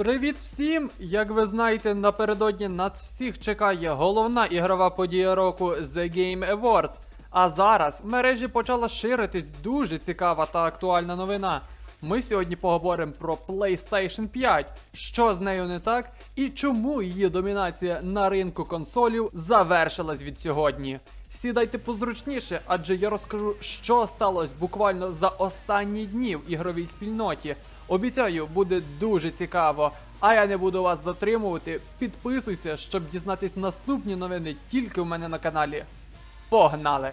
Привіт всім! Як ви знаєте, напередодні нас всіх чекає головна ігрова подія року The Game Awards. А зараз в мережі почала ширитись дуже цікава та актуальна новина. Ми сьогодні поговоримо про PlayStation 5, що з нею не так, і чому її домінація на ринку консолів завершилась від сьогодні. Сідайте позручніше, адже я розкажу, що сталося буквально за останні дні в ігровій спільноті. Обіцяю, буде дуже цікаво. А я не буду вас затримувати. Підписуйся, щоб дізнатись наступні новини тільки у мене на каналі. Погнали!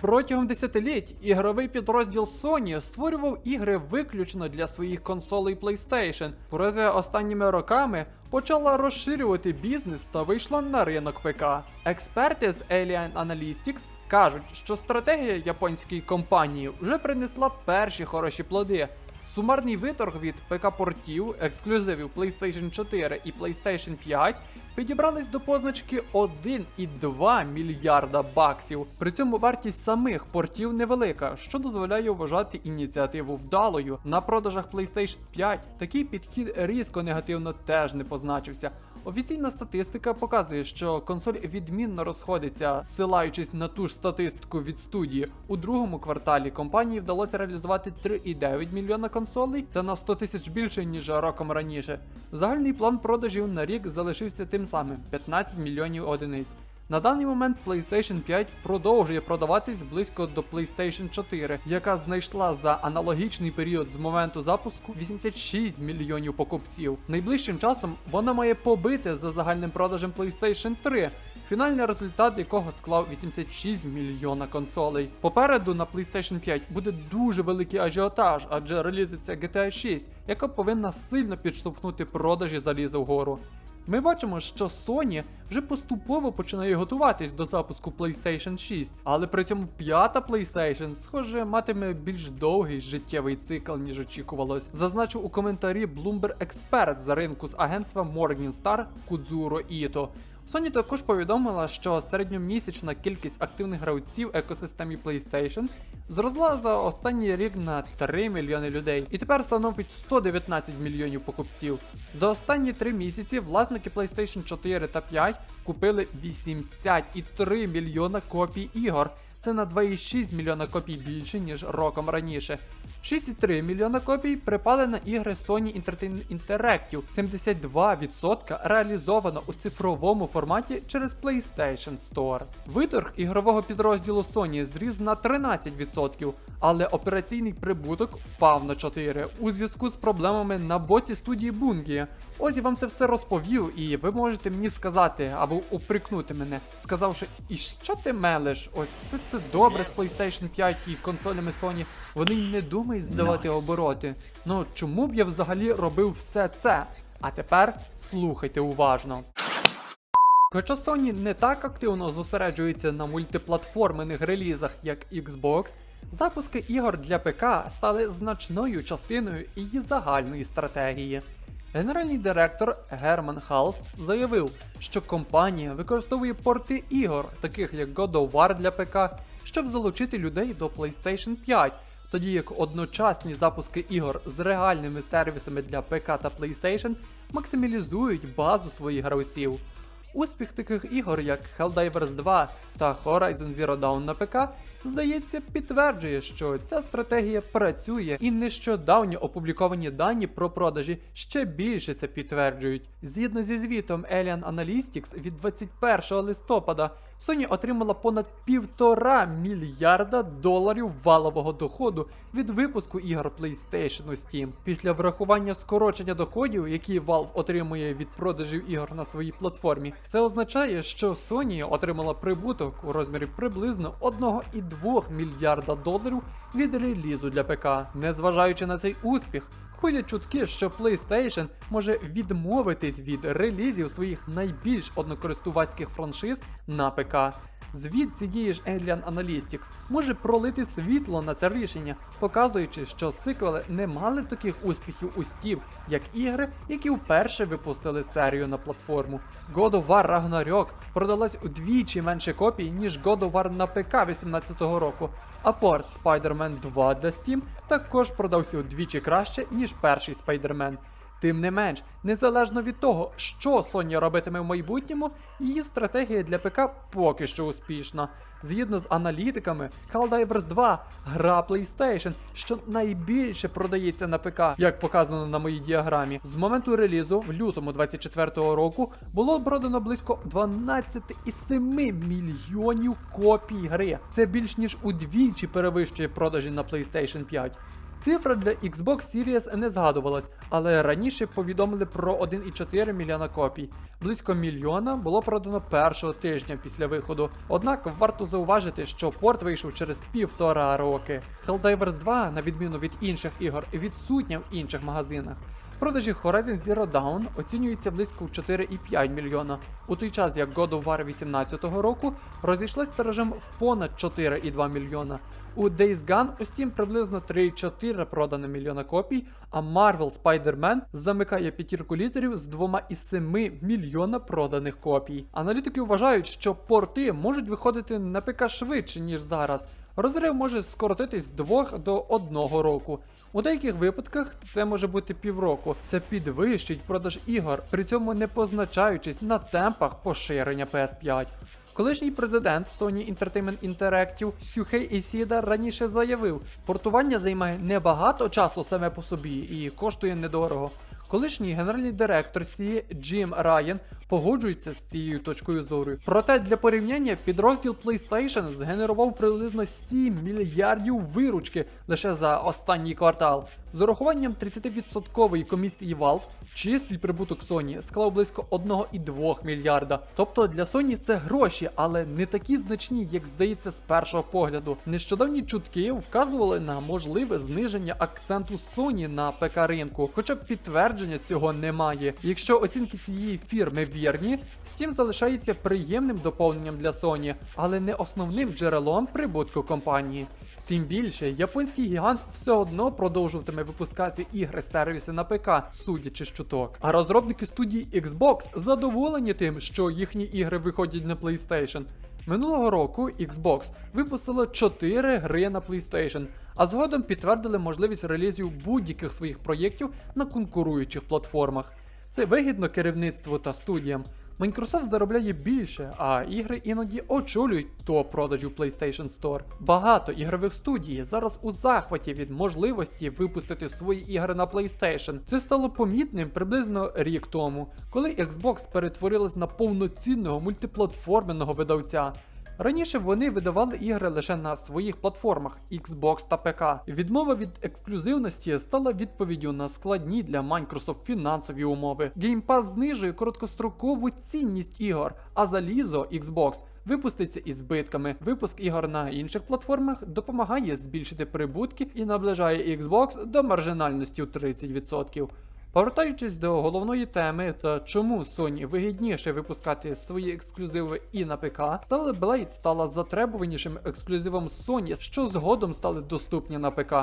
Протягом десятиліть ігровий підрозділ Sony створював ігри виключно для своїх консолей PlayStation, проте останніми роками почала розширювати бізнес та вийшла на ринок ПК. Експерти з Alien Analytics кажуть, що стратегія японської компанії вже принесла перші хороші плоди. Сумарний виторг від ПК-портів, ексклюзивів PlayStation 4 і PlayStation 5 підібрались до позначки 1,2 мільярда баксів. При цьому вартість самих портів невелика, що дозволяє вважати ініціативу вдалою. На продажах PlayStation 5 такий підхід різко негативно теж не позначився. Офіційна статистика показує, що консоль відмінно розходиться, силаючись на ту ж статистику від студії. У другому кварталі компанії вдалося реалізувати 3,9 мільйона консолей. Це на 100 тисяч більше ніж роком раніше. Загальний план продажів на рік залишився тим самим 15 мільйонів одиниць. На даний момент PlayStation 5 продовжує продаватись близько до PlayStation 4, яка знайшла за аналогічний період з моменту запуску 86 мільйонів покупців. Найближчим часом вона має побити за загальним продажем PlayStation 3, фінальний результат якого склав 86 мільйона консолей. Попереду на PlayStation 5 буде дуже великий ажіотаж, адже релізиться GTA 6, яка повинна сильно підштовхнути продажі заліза вгору. Ми бачимо, що Sony вже поступово починає готуватись до запуску PlayStation 6, але при цьому п'ята PlayStation, схоже, матиме більш довгий життєвий цикл, ніж очікувалось. Зазначив у коментарі Bloomberg Expert за ринку з агентства Morningstar Кудзуро Іто. Sony також повідомила, що середньомісячна кількість активних гравців в екосистемі PlayStation зросла за останній рік на 3 мільйони людей і тепер становить 119 мільйонів покупців. За останні 3 місяці власники PlayStation 4 та 5 купили 83 мільйона копій ігор. Це на 2,6 мільйона копій більше, ніж роком раніше. 6,3 мільйона копій припали на ігри Sony Entertainment Interactive, 72% реалізовано у цифровому форматі через PlayStation Store. Виторг ігрового підрозділу Sony зріс на 13%, але операційний прибуток впав на 4% у зв'язку з проблемами на боці студії Bungie. Ось я вам це все розповів, і ви можете мені сказати або упрекнути мене, сказавши, і що ти мелеш? Ось все це добре з PlayStation 5 і консолями Sony. Вони й не думають здавати обороти. Ну чому б я взагалі робив все це? А тепер слухайте уважно. Хоча Sony не так активно зосереджується на мультиплатформених релізах, як Xbox, запуски ігор для ПК стали значною частиною її загальної стратегії. Генеральний директор Герман Халст заявив, що компанія використовує порти ігор, таких як God of War для ПК, щоб залучити людей до PlayStation 5, тоді як одночасні запуски ігор з реальними сервісами для ПК та PlayStation максималізують базу своїх гравців. Успіх таких ігор, як Helldivers 2 та Horizon Zero Dawn на ПК, здається, підтверджує, що ця стратегія працює, і нещодавні опубліковані дані про продажі ще більше це підтверджують. Згідно зі звітом Alien Analytics від 21 листопада, Sony отримала понад півтора мільярда доларів валового доходу від випуску ігор PlayStation у Steam. Після врахування скорочення доходів, які Valve отримує від продажів ігор на своїй платформі, це означає, що Sony отримала прибуток у розмірі приблизно 1,2 мільярда доларів від релізу для ПК. Незважаючи на цей успіх, ходять чутки, що PlayStation може відмовитись від релізів своїх найбільш однокористувацьких франшиз на ПК. Звіт цієї ж Alien Analytics може пролити світло на це рішення, показуючи, що сиквели не мали таких успіхів у Steam, як ігри, які вперше випустили серію на платформу. God of War Ragnarok продалась удвічі менше копій, ніж God of War на ПК 18-го року, а порт Spider-Man 2 для Steam також продався удвічі краще, ніж перший Spider-Man. Тим не менш, незалежно від того, що Sony робитиме в майбутньому, її стратегія для ПК поки що успішна. Згідно з аналітиками, Helldivers 2 гра PlayStation, що найбільше продається на ПК, як показано на моїй діаграмі. З моменту релізу в лютому 24-го року було продано близько 12,7 мільйонів копій гри. Це більш ніж удвічі перевищує продажі на PlayStation 5. Цифра для Xbox Series не згадувалась, але раніше повідомили про 1,4 мільйона копій. Близько мільйона було продано першого тижня після виходу. Однак варто зауважити, що порт вийшов через півтора роки. Helldivers 2, на відміну від інших ігор, відсутня в інших магазинах. Продажі Horizon Zero Dawn оцінюються близько в 4,5 мільйона, у той час як God of War 18 року розійшлась тиражем в понад 4,2 мільйона. У Days Gone у Steam приблизно 3,4 продано мільйона копій, а Marvel Spider-Man замикає п'ятірку літерів з 2,7 мільйона проданих копій. Аналітики вважають, що порти можуть виходити на ПК швидше, ніж зараз. Розрив може скоротитись з 2 до 1 року. У деяких випадках це може бути півроку. Це підвищить продаж ігор, при цьому не позначаючись на темпах поширення PS5. Колишній президент Sony Entertainment Interactive Сюхей Ісіда раніше заявив, портування займає небагато часу саме по собі і коштує недорого. Колишній генеральний директор SIE Джим Райан погоджується з цією точкою зору. Проте для порівняння підрозділ PlayStation згенерував приблизно 7 мільярдів виручки лише за останній квартал. З урахуванням 30% комісії Valve чистий прибуток Sony склав близько 1,2 мільярда. Тобто для Sony це гроші, але не такі значні, як здається з першого погляду. Нещодавні чутки вказували на можливе зниження акценту Sony на ПК ринку, хоча підтвердження цього немає. Якщо оцінки цієї фірми вірні, Steam залишається приємним доповненням для Sony, але не основним джерелом прибутку компанії. Тим більше, японський гігант все одно продовжуватиме випускати ігри сервіси на ПК, судячи з чуток. А розробники студії Xbox задоволені тим, що їхні ігри виходять на PlayStation. Минулого року Xbox випустила 4 гри на PlayStation, а згодом підтвердили можливість релізів будь-яких своїх проєктів на конкуруючих платформах. Це вигідно керівництву та студіям. Microsoft заробляє більше, а ігри іноді очолюють топ продажів PlayStation Store. Багато ігрових студій зараз у захваті від можливості випустити свої ігри на PlayStation. Це стало помітним приблизно рік тому, коли Xbox перетворилась на повноцінного мультиплатформенного видавця. Раніше вони видавали ігри лише на своїх платформах Xbox та ПК. Відмова від ексклюзивності стала відповіддю на складні для Microsoft фінансові умови. Game Pass знижує короткострокову цінність ігор, а залізо Xbox випуститься із збитками. Випуск ігор на інших платформах допомагає збільшити прибутки і наближає Xbox до маржинальності у 30%. Повертаючись до головної теми та чому Sony вигідніше випускати свої ексклюзиви і на ПК, Stellar Blade стала затребуванішим ексклюзивом Sony, що згодом стали доступні на ПК.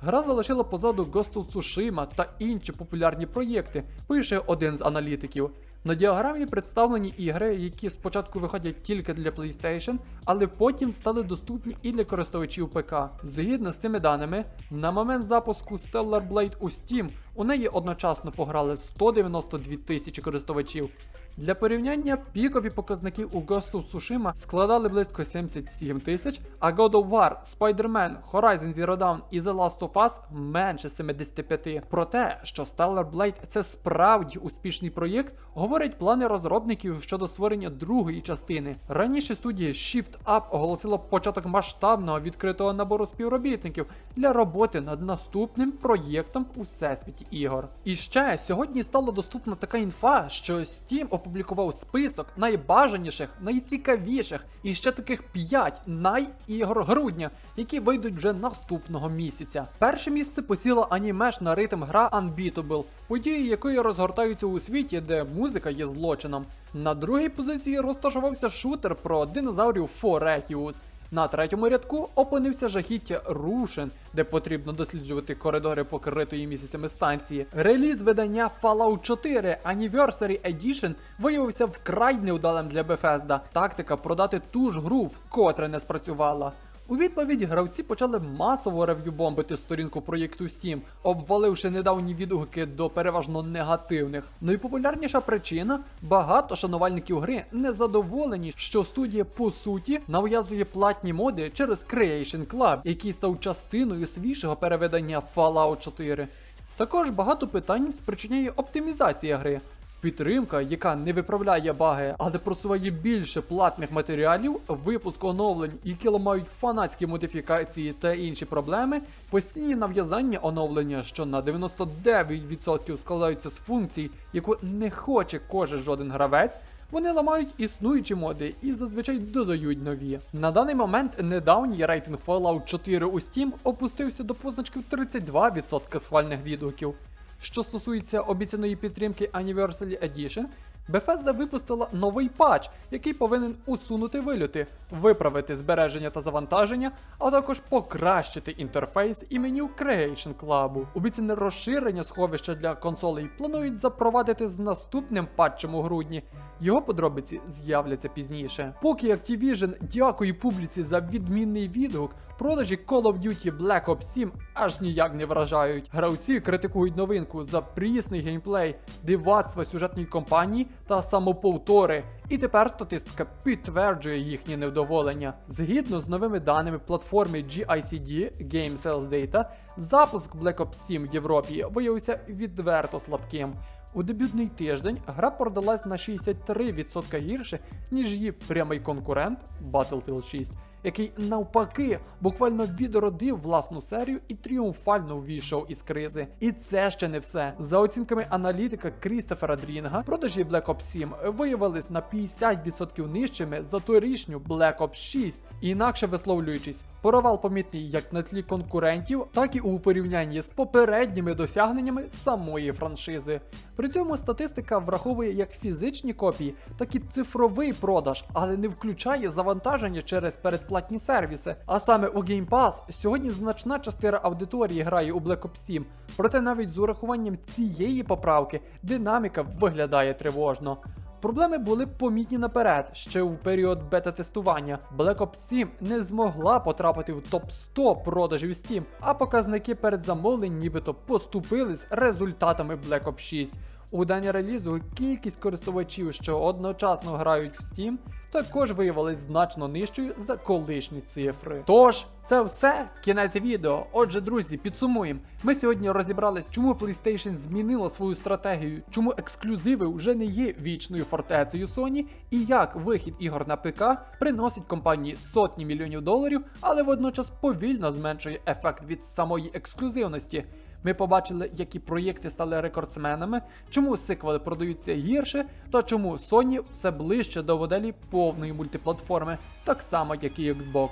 Гра залишила позаду Ghost of Tsushima та інші популярні проєкти, пише один з аналітиків. На діаграмі представлені ігри, які спочатку виходять тільки для PlayStation, але потім стали доступні і для користувачів ПК. Згідно з цими даними, на момент запуску Stellar Blade у Steam у неї одночасно пограли 192 тисячі користувачів. Для порівняння пікові показники у Ghost of Tsushima складали близько 77 тисяч, а God of War, Spider-Man, Horizon Zero Dawn і The Last of Us менше 75. Про те, що Stellar Blade це справді успішний проєкт, говорять плани розробників щодо створення другої частини. Раніше студія Shift Up оголосила початок масштабного відкритого набору співробітників для роботи над наступним проєктом у всесвіті ігор. І ще сьогодні стала доступна така інфа, що Steam опублікував список найбажаніших, найцікавіших і ще таких 5 найігор грудня, які вийдуть вже наступного місяця. Перше місце посіла анімешна ритм гра Unbeatable, події якої розгортаються у світі, де музика є злочином. На другій позиції розташувався шутер про динозаврів Форетіус. На третьому рядку опинився жахіття Рушен, де потрібно досліджувати коридори покритої місяцями станції. Реліз видання Fallout 4 Anniversary Edition виявився вкрай неудалим для Bethesda. Тактика продати ту ж гру вкотре не спрацювала. У відповідь гравці почали масово рев'ю-бомбити сторінку проєкту Steam, обваливши недавні відгуки до переважно негативних. Найпопулярніша причина багато шанувальників гри незадоволені, що студія по суті нав'язує платні моди через Creation Club, який став частиною свіжого переведення Fallout 4. Також багато питань спричиняє оптимізація гри. Підтримка, яка не виправляє баги, але просуває більше платних матеріалів, випуск оновлень, які ламають фанатські модифікації та інші проблеми, постійні нав'язання оновлення, що на 99% складаються з функцій, яку не хоче кожен жоден гравець. Вони ламають існуючі моди і зазвичай додають нові. На даний момент недавній рейтинг Fallout 4 у Steam опустився до позначки в 32% схвальних відгуків. Що стосується обіцяної підтримки Anniversary Edition, Bethesda випустила новий патч, який повинен усунути вильоти, виправити збереження та завантаження, а також покращити інтерфейс і меню Creation Club. Обіцяне розширення сховища для консолей планують запровадити з наступним патчем у грудні. Його подробиці з'являться пізніше. Поки Activision дякує публіці за відмінний відгук, продажі Call of Duty Black Ops 7 аж ніяк не вражають. Гравці критикують новинку за прісний геймплей, дивацтва сюжетної кампанії та самоповтори. І тепер статистика підтверджує їхнє невдоволення. Згідно з новими даними платформи GICD Game Sales Data, запуск Black Ops 7 в Європі виявився відверто слабким. У дебютний тиждень гра продалась на 63% гірше, ніж її прямий конкурент Battlefield 6, який навпаки буквально відродив власну серію і тріумфально ввійшов із кризи. І це ще не все. За оцінками аналітика Крістофера Дрінга, продажі Black Ops 7 виявились на 50% нижчими за торішню Black Ops 6. Інакше висловлюючись, провал помітний як на тлі конкурентів, так і у порівнянні з попередніми досягненнями самої франшизи. При цьому статистика враховує як фізичні копії, так і цифровий продаж, але не включає завантаження через передплатні сервіси. А саме у Game Pass сьогодні значна частина аудиторії грає у Black Ops 7, проте навіть з урахуванням цієї поправки динаміка виглядає тривожно. Проблеми були помітні наперед, ще в період бета-тестування. Black Ops 7 не змогла потрапити в топ 100 продажів Steam, а показники передзамовлень нібито поступили з результатами Black Ops 6. У день релізу кількість користувачів, що одночасно грають в Steam, також виявилась значно нижчою за колишні цифри. Тож, це все, кінець відео. Отже, друзі, підсумуємо. Ми сьогодні розібрались, чому PlayStation змінила свою стратегію, чому ексклюзиви вже не є вічною фортецею Sony, і як вихід ігор на ПК приносить компанії сотні мільйонів доларів, але водночас повільно зменшує ефект від самої ексклюзивності. Ми побачили, які проєкти стали рекордсменами, чому сиквели продаються гірше, та чому Sony все ближче до моделі повної мультиплатформи, так само як і Xbox.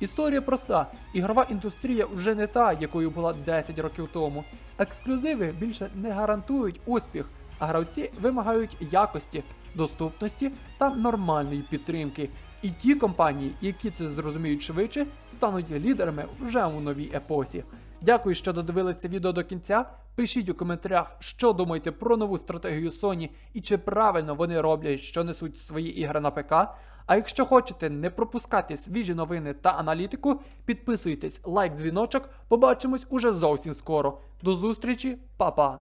Історія проста: ігрова індустрія вже не та, якою була 10 років тому. Ексклюзиви більше не гарантують успіх, а гравці вимагають якості, доступності та нормальної підтримки. І ті компанії, які це зрозуміють швидше, стануть лідерами вже у новій епосі. Дякую, що додивилися відео до кінця. Пишіть у коментарях, що думаєте про нову стратегію Sony і чи правильно вони роблять, що несуть свої ігри на ПК. А якщо хочете не пропускати свіжі новини та аналітику, підписуйтесь, лайк, дзвіночок. Побачимось уже зовсім скоро. До зустрічі, па-па!